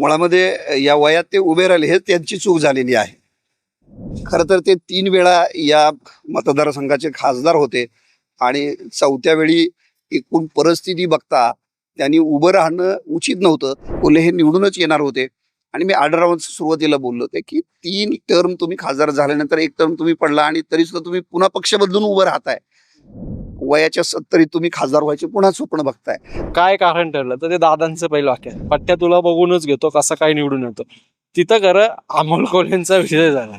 मुळामध्ये या वयात ते उभे राहिले हे त्यांची चूक झालेली आहे. खरं तर ते तीन वेळा या मतदारसंघाचे खासदार होते आणि चौथ्या वेळी एकूण परिस्थिती बघता त्यांनी उभं राहणं उचित नव्हतं. कोल्हे हे निवडूनच येणार होते. आणि मी आढळरावांचं सुरुवातीला बोललो होते की तीन टर्म तुम्ही खासदार झाल्यानंतर एक टर्म तुम्ही पडला आणि तरी सुद्धा तुम्ही पुन्हा पक्ष बदलून उभं राहताय. वयाच्या सत्तरीत तुम्ही खासदार व्हायचे पुन्हा स्वप्न बघताय. काय कारण ठरलं? तर ते दादांचं पहिलं वाक्य. पट्ट्या तुला बघूनच घेतो कसा काय निवडून येतो. तिथं खरं अमोल कोल्हेंचा विषय झाला.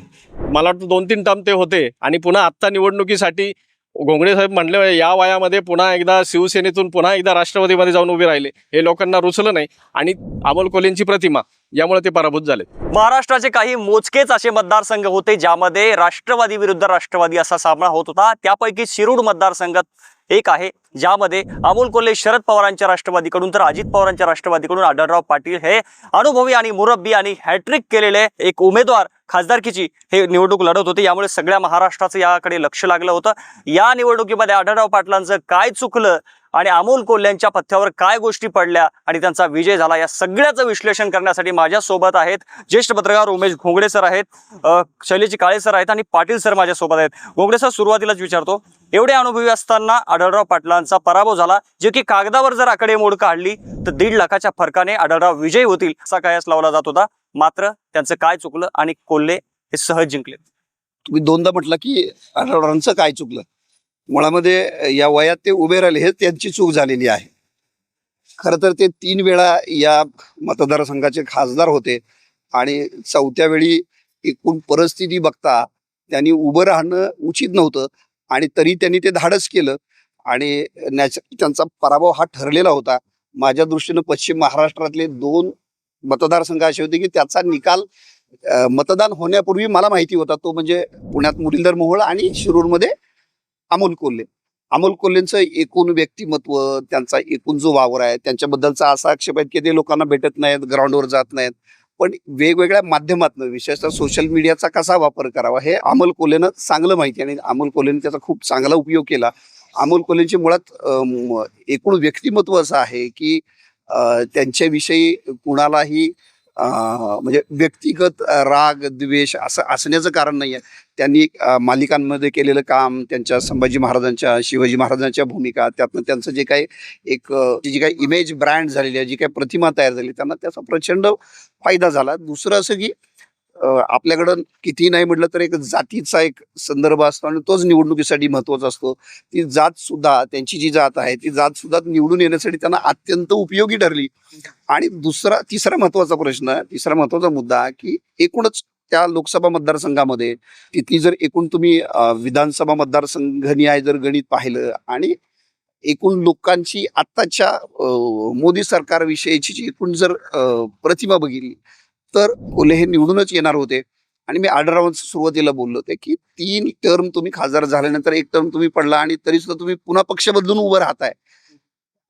मला वाटतं दोन तीन टर्म ते होते. आणि पुन्हा आत्ता निवडणुकीसाठी घोंगडे साहेब म्हणले या वयामध्ये पुन्हा एकदा शिवसेनेतून पुन्हा एकदा राष्ट्रवादीमध्ये जाऊन उभे राहिले. हे लोकांना रुचलं नाही. आणि अमोल कोल्हेंची प्रतिमा. यामुळे ते पराभूत झाले महाराष्ट्राचे काही मोजकेच असे मतदारसंघ होते ज्यामध्ये राष्ट्रवादी विरुद्ध राष्ट्रवादी असा सामना होत होता. त्यापैकी शिरूर मतदारसंघात एक आहे ज्यामध्ये अमोल कोल्हे शरद पवारांच्या राष्ट्रवादीकडून तर अजित पवारांच्या राष्ट्रवादीकडून आढळराव पाटील हे अनुभवी आणि मुरब्बी आणि हॅट्रिक केलेले एक उमेदवार खासदारकीची हे निवडणूक लढत होते. यामुळे सगळ्या महाराष्ट्राचं याकडे लक्ष लागलं होतं. या निवडणुकीमध्ये आढळराव पाटलांचं काय चुकलं आणि अमोल कोल्ह्यांच्या पथ्यावर काय गोष्टी पडल्या आणि त्यांचा विजय झाला या सगळ्याचं विश्लेषण करण्यासाठी माझ्या सोबत आहेत ज्येष्ठ पत्रकार उमेश घोंगडे सर आहेत अ, शैलेजी काळे सर आहेत आणि पाटील सर माझ्या सोबत आहेत. घोंगडे सर सुरुवातीलाच विचारतो एवढे अनुभवी असताना आढळराव पाटलांचा पराभव झाला जे की कागदावर जर आकडेमोड काढली तर दीड लाखाच्या फरकाने आढळराव विजयी होतील असा कयास लावला जात होता. मात्र त्यांचं काय चुकलं आणि कोल्हे हे सहज जिंकले. तुम्ही दोनदा म्हटलं की आढळरावांचं काय चुकलं? मुळामध्ये या वयात ते उभे राहिले हे त्यांची चूक झालेली आहे. खरं तर ते तीन वेळा या मतदारसंघाचे खासदार होते आणि चौथ्या वेळी एकूण परिस्थिती बघता त्यांनी उभं राहणं उचित नव्हतं आणि तरी त्यांनी ते धाडस केलं आणि नॅच त्यांचा पराभव हा ठरलेला होता. माझ्या दृष्टीनं पश्चिम महाराष्ट्रातले दोन मतदारसंघ असे होते की त्याचा निकाल मतदान होण्यापूर्वी मला माहिती होता तो म्हणजे पुण्यात मुरलीधर मोहोळ आणि शिरूरमध्ये अमोल कोल्हे. अमोल कोल्हेंचं एकूण व्यक्तिमत्व त्यांचा एकूण जो वावर आहे त्यांच्याबद्दलचा असा आक्षेप आहे की ते लोकांना भेटत नाहीत ग्राउंडवर जात नाहीत. पण वेगवेगळ्या माध्यमातून विशेषतः सोशल मीडियाचा कसा वापर करावा हे अमोल कोल्हेनं चांगलं माहिती आणि अमोल कोल्हेने त्याचा खूप चांगला उपयोग केला. अमोल कोल्हेंचे मुळात एकूण व्यक्तिमत्व असं आहे की त्यांच्याविषयी कुणालाही म्हणजे व्यक्तिगत राग द्वेष असं असण्याचं कारण नाही आहे त्यांनी मालिकांमध्ये केलेलं काम त्यांच्या संभाजी महाराजांच्या शिवाजी महाराजांच्या भूमिका त्यातनं त्यांचं जे काही एक जी काही इमेज ब्रँड झालेली आहे जी काही प्रतिमा तयार झाली त्यांना त्याचा प्रचंड फायदा झाला. दुसरं असं की आपल्याकडं किती नाही म्हटलं तर एक जातीचा एक संदर्भ असतो आणि तोच निवडणुकीसाठी महत्त्वाचा असतो. ती जात सुद्धा त्यांची जी जात आहे ती जात सुद्धा निवडून येण्यासाठी त्यांना अत्यंत उपयोगी ठरली. आणि दुसरा तिसरा महत्त्वाचा प्रश्न तिसरा महत्त्वाचा मुद्दा की एकूणच त्या लोकसभा मतदारसंघामध्ये तिथली जर एकूण तुम्ही विधानसभा मतदारसंघनिहाय जर गणित पाहिलं आणि एकूण लोकांची आत्ताच्या मोदी सरकारविषयीची जी एकूण जर प्रतिमा बघितली तर कोल्हे हे निवडूनच येणार होते. आणि मी आढळरावांचं सुरुवातीला बोललो होते की तीन टर्म तुम्ही खासदार झाल्यानंतर एक टर्म तुम्ही पडला आणि तरी सुद्धा तुम्ही पुन्हा पक्ष बदलून उभं राहताय.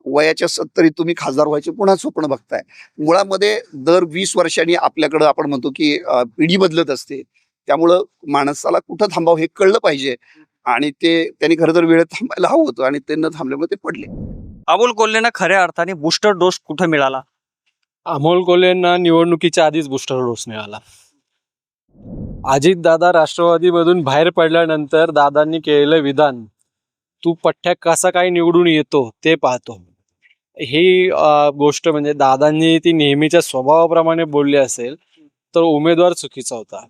वयाच्या सत्तरीत तुम्ही खासदार व्हायचे पुन्हा स्वप्न बघताय. मुळामध्ये दर वीस वर्षांनी आपल्याकडं आपण म्हणतो की पिढी बदलत असते. त्यामुळं माणसाला कुठं थांबावं हे कळलं पाहिजे. आणि ते त्यांनी खरं तर वेळेत थांबायला हवं होतं आणि ते न थांबल्यामुळे ते पडले. अबोल कोल्हेना खऱ्या अर्थाने बूस्टर डोस कुठं मिळाला? अमोल कोल्हेंना निवडणुकीच्या आधीच बुस्टर डोस मिळाला. अजित दादा राष्ट्रवादीमधून बाहेर पडल्यानंतर दादांनी केलेलं विधान तू पठ्ठ्या कसा काय निवडून येतो ते पाहतो. ही गोष्ट म्हणजे दादांनी ती नेहमीच्या स्वभावाप्रमाणे बोलली असेल तर उमेदवार चुकीचा होता.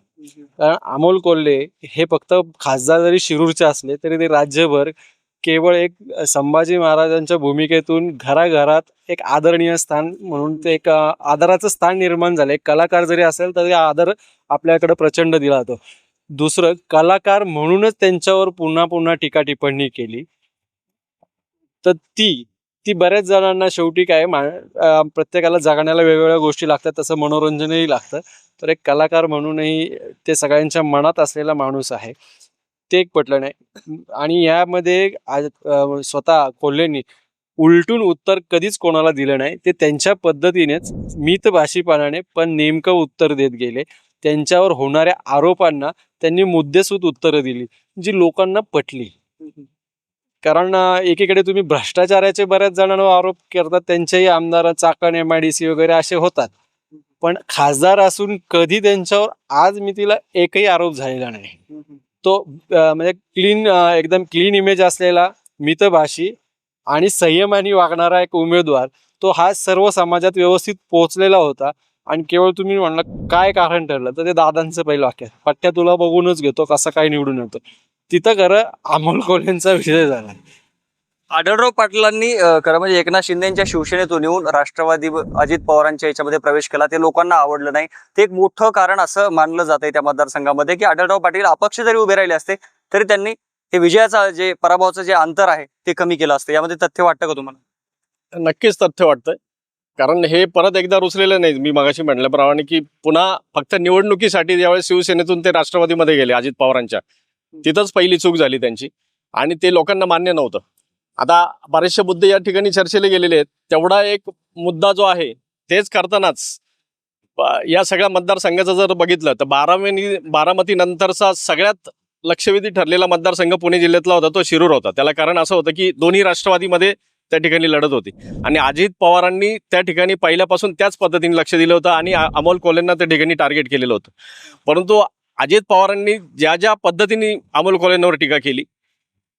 कारण अमोल कोल्हे हे फक्त खासदार जरी शिरूरचे असले तरी ते राज्यभर केवळ एक संभाजी महाराजांच्या भूमिकेतून घराघरात एक आदरणीय स्थान म्हणून ते एक आदराचं स्थान निर्माण झालं. एक कलाकार जरी असेल तरी आदर आपल्याकडे प्रचंड दिला जातो. दुसरं कलाकार म्हणूनच त्यांच्यावर पुन्हा पुन्हा टीका टिप्पणी केली. तर ती ती बऱ्याच जणांना शेवटी काय प्रत्येकाला जगण्याला वेगवेगळ्या गोष्टी लागतात तसं मनोरंजनही लागतं. तर एक कलाकार म्हणूनही ते सगळ्यांच्या मनात असलेला माणूस आहे. ते एक पटलं नाही आणि यामध्ये आज अं, स्वतः कोल्हेंनी उलटून उत्तर कधीच कोणाला दिलं नाही. ते त्यांच्या पद्धतीनेच मितभाषीपणाने पण नेमकं उत्तर देत गेले. त्यांच्यावर होणाऱ्या आरोपांना त्यांनी मुद्देसूद उत्तरं दिली जी लोकांना पटली. कारण अं, एकीकडे तुम्ही भ्रष्टाचाराचे बऱ्याच जणांवर आरोप करतात त्यांच्याही आमदार Chakan M I D C वगैरे असे होतात. पण खासदार असून कधी त्यांच्यावर आज मी तिला एकही आरोप झालेला नाही. तो म्हणजे क्लीन एकदम क्लीन इमेज असलेला मितभाषी आणि संयमाने वागणारा एक उमेदवार तो हा सर्व समाजात व्यवस्थित पोहोचलेला होता. आणि केवळ तुम्ही म्हणलं काय कारण ठरलं? तर ते दादांचं पहिलं वाक्य. पट्ट्या तुला बघूनच घेतो कसं काय निवडून येतो. तिथं खरं अमोल कोल्हेंचा विजय झाला. आढळराव पाटलांनी खरं म्हणजे एकनाथ शिंदेच्या शिवसेनेतून येऊन राष्ट्रवादी व अजित पवारांच्या याच्यामध्ये प्रवेश केला. ते लोकांना आवडलं नाही. ते एक मोठं कारण असं मानलं जात त्या मतदारसंघामध्ये की आढळराव पाटील अपक्ष जरी उभे राहिले असते तरी त्यांनी हे विजयाचा जे पराभवाचं जे अंतर आहे ते कमी केलं असतं. यामध्ये तथ्य वाटतं का तुम्हाला? नक्कीच तथ्य वाटतंय. कारण हे परत एकदा रुचलेलं नाही मी मगाशी म्हटल्याप्रमाणे की पुन्हा फक्त निवडणुकीसाठी ज्यावेळेस शिवसेनेतून ते राष्ट्रवादीमध्ये गेले अजित पवारांच्या तिथंच पहिली चूक झाली त्यांची. आणि ते लोकांना मान्य नव्हतं. आता बरेचसे मुद्दे या ठिकाणी चर्चेले गेलेले आहेत. तेवढा एक मुद्दा जो आहे तेच करतानाच या सगळ्या मतदारसंघाचं जर बघितलं तर बारामती बारामती नंतरचा सगळ्यात लक्षवेधी ठरलेला मतदारसंघ पुणे जिल्ह्यातला होता तो शिरूर होता. त्याला कारण असं होतं की दोन्ही राष्ट्रवादीमध्ये त्या ठिकाणी लढत होती. आणि अजित पवारांनी त्या ठिकाणी पहिल्यापासून त्याच पद्धतीने लक्ष दिलं होतं आणि अमोल कोलेंना त्या ठिकाणी टार्गेट केलेलं होतं. परंतु अजित पवारांनी ज्या ज्या पद्धतीने अमोल कोलेंवर टीका केली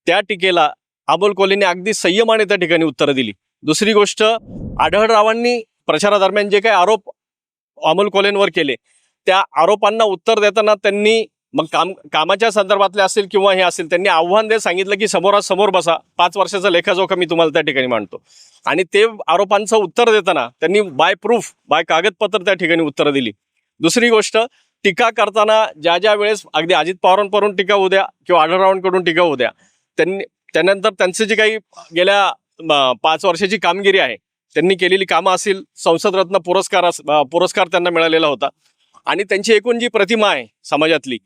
त्या टीकेला अमोल कोल्हेंनी अगदी संयमाने त्या ठिकाणी उत्तरं दिली. दुसरी गोष्ट आढळरावांनी प्रचारादरम्यान जे काही आरोप अमोल कोलेंवर केले त्या आरोपांना उत्तर देताना त्यांनी मग काम कामाच्या संदर्भातले असेल किंवा हे असेल त्यांनी आव्हान देत सांगितलं की समोरासमोर बसा. पाच वर्षाचा लेखाजोखा मी तुम्हाला त्या ठिकाणी मांडतो. आणि ते आरोपांचं उत्तर देताना त्यांनी बाय प्रूफ बाय कागदपत्र त्या ठिकाणी उत्तरं दिली. दुसरी गोष्ट टीका करताना ज्या ज्या वेळेस अगदी अजित पवारांकडून टीका होऊ द्या किंवा आढळरावांकडून टीका होऊ द्या त्यांनी त्यानंतर त्यांचं जी काही गेल्या पाच वर्षाची कामगिरी आहे त्यांनी केलेली कामं असतील संसदरत्न पुरस्कार पुरस्कार त्यांना मिळालेला होता. आणि त्यांची एकूण जी प्रतिमा आहे समाजातली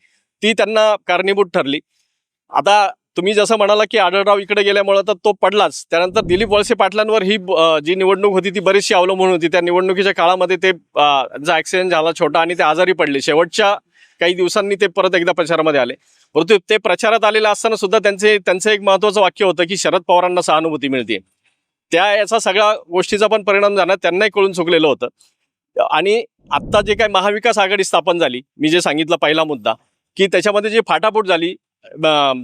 ती त्यांना कारणीभूत ठरली. आता तुम्ही जसं म्हणाला की आढळराव इकडे गेल्यामुळं तर तो पडलाच. त्यानंतर दिलीप वळसे पाटलांवर ही जी निवडणूक होती ती बरीचशी अवलंबून होती. त्या निवडणुकीच्या काळामध्ये ते अ, ॲक्सिडेंट झाला छोटा आणि ते आजारी पडले. शेवटच्या काही दिवसांनी ते परत एकदा प्रचारामध्ये आले. परंतु ते प्रचारात आलेलं असताना सुद्धा त्यांचे त्यांचं एक महत्त्वाचं वाक्य होतं की शरद पवारांना सहानुभूती मिळते. त्या याचा सगळ्या गोष्टीचा पण परिणाम झाला त्यांनाही कळून चुकलेलं होतं. आणि आत्ता जे काय महाविकास आघाडी स्थापन झाली मी जे सांगितलं पहिला मुद्दा की त्याच्यामध्ये जी फाटाफूट झाली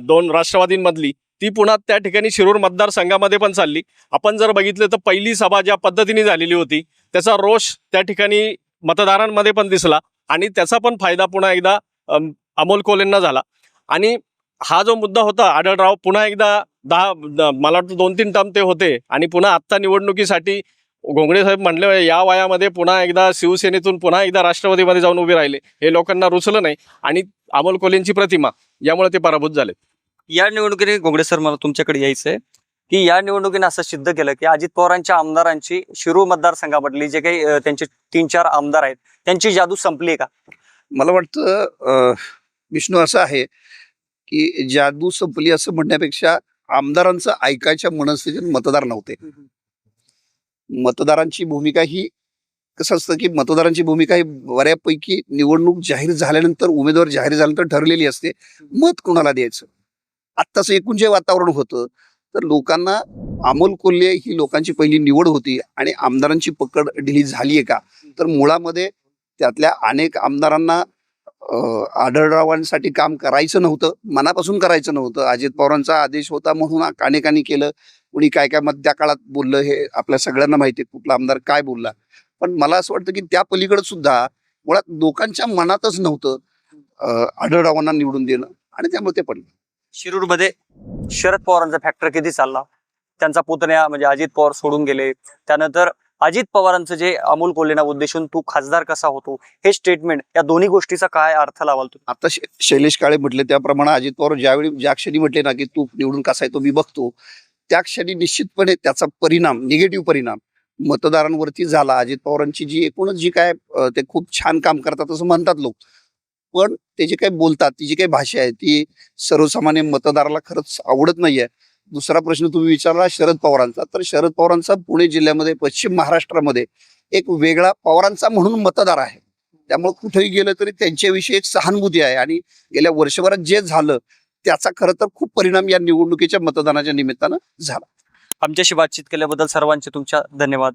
दोन राष्ट्रवादींमधली ती पुन्हा त्या ठिकाणी शिरूर मतदारसंघामध्ये पण चालली. आपण जर बघितलं तर पहिली सभा ज्या पद्धतीने झालेली होती त्याचा रोष त्या ठिकाणी मतदारांमध्ये पण दिसला आणि त्याचा पण फायदा पुन्हा एकदा अमोल कोलेंना झाला. आणि हा जो मुद्दा होता आढळराव पुन्हा एकदा दहा द- मला वाटतं दोन तीन टर्म ते होते. आणि पुन्हा आत्ता निवडणुकीसाठी घोंगडे साहेब म्हणले या वयामध्ये पुन्हा एकदा शिवसेनेतून पुन्हा एकदा राष्ट्रवादीमध्ये जाऊन उभे राहिले. हे लोकांना रुचलं नाही. आणि अमोल कोलेंची प्रतिमा यामुळे ते पराभूत झाले. या निवडणुकीने घोंगडे सर मला तुमच्याकडे यायचं आहे की या निवडणुकीने असं सिद्ध केलं की अजित पवारांच्या आमदारांची शिरूर मतदारसंघामधली जे काही त्यांचे तीन चार आमदार आहेत त्यांची जादू संपली आहे का? मला वाटतं अं, विष्णू असं आहे की जादू संपली असं म्हणण्यापेक्षा आमदारांचं ऐकायच्या मनस्थितीत मतदार नव्हते. मतदारांची भूमिका ही कसं असतं की मतदारांची भूमिका ही बऱ्यापैकी निवडणूक जाहीर झाल्यानंतर उमेदवार जाहीर झाल्यानंतर ठरलेली असते. मत कोणाला द्यायचं? आत्ताचं एकूण जे वातावरण होतं तर लोकांना अमोल कोल्हे ही लोकांची पहिली निवड होती आणि आमदारांची पकड ढिली झाली आहे का? तर मुळामध्ये त्यातल्या अनेक आमदारांना आढळरावांसाठी काम करायचं नव्हतं मनापासून करायचं नव्हतं. अजित पवारांचा आदेश होता म्हणून अनेकांनी केलं. कुणी काय काय मध्या काळात बोललं हे आपल्या सगळ्यांना माहिती आहे कुठला आमदार काय बोलला. पण मला असं वाटतं की त्या पलीकडे सुद्धा मुळात लोकांच्या मनातच नव्हतं आढळरावांना निवडून देणं आणि त्यामुळे ते पडलं. शिरूरमध्ये शरद पवारांचा फॅक्टर किती चालला? त्यांचा पुतण्या म्हणजे अजित पवार सोडून गेले. त्यानंतर अजित पवारांचं जे अमोल कोल्हेना उद्देशून तू खासदार कसा होतो हे स्टेटमेंट या दोन्ही गोष्टीचा काय अर्थ लावाल तू आता शैलेश काळे म्हटले त्याप्रमाणे अजित पवार ज्यावेळी ज्या क्षणी म्हटले ना की तू निवडून कसा आहे तो मी बघतो त्या क्षणी निश्चितपणे त्याचा परिणाम निगेटिव्ह परिणाम मतदारांवरती झाला. अजित पवारांची जी एकूणच जी काय ते खूप छान काम करतात असं म्हणतात लोक. पण ते जे काही बोलतात ती जी काही भाषा आहे ती सर्वसामान्य मतदाराला खरंच आवडत नाहीये. दुसरा प्रश्न तुम्ही विचारला शरद पवारांचा. तर शरद पवारांचा पुणे जिल्ह्यामध्ये पश्चिम महाराष्ट्रामध्ये एक वेगळा पवारांचा म्हणून मतदार आहे. त्यामुळे कुठेही गेलं तरी त्यांच्याविषयी एक सहानुभूती आहे. आणि गेल्या वर्षभरात जे झालं त्याचा खरं तर खूप परिणाम या निवडणुकीच्या मतदानाच्या निमित्तानं झाला. आमच्याशी बातचीत केल्याबद्दल सर्वांचे तुमच्या धन्यवाद.